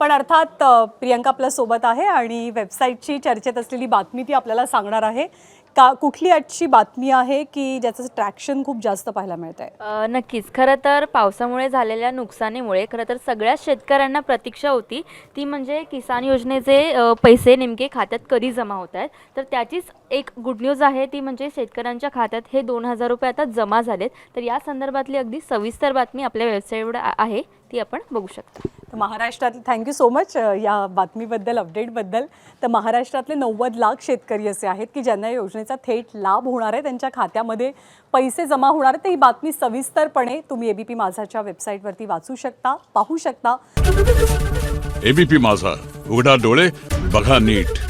पण अर्थात प्रियंका आपल्यासोबत आहे आणि वेबसाईटची चर्चेत असलेली बातमी ती आपल्याला सांगणार आहे. का कुठली आजची बातमी आहे की ज्याचं ट्रॅक्शन खूप जास्त पाहायला मिळत आहे नक्कीच. खरं तर पावसामुळे झालेल्या नुकसानीमुळे खरं तर सगळ्याच शेतकऱ्यांना प्रतीक्षा होती. ती म्हणजे किसान योजनेचे पैसे नेमके खात्यात कधी जमा होत आहेत? तर त्याचीच एक गुड न्यूज आहे ती म्हणजे शेतकऱ्यांच्या खात्यात हे दोन हजार रुपये आता जमा झालेत. तर या संदर्भातली अगदी सविस्तर बातमी आपल्या वेबसाईटवर आहे ती आपण बघू शकता. तर महाराष्ट्रात थँक्यू सो मच या बातमीबद्दल अपडेटबद्दल तर महाराष्ट्रातले नव्वद लाख शेतकरी असे आहेत की ज्यांना या योजनेचा थेट लाभ होणार आहे त्यांच्या खात्यामध्ये पैसे जमा होणार आहेत. ही बातमी सविस्तरपणे तुम्ही एबीपी माझाच्या वेबसाईटवरती वाचू शकता पाहू शकता. एबीपी माझा उघडा डोळे बघा नीट.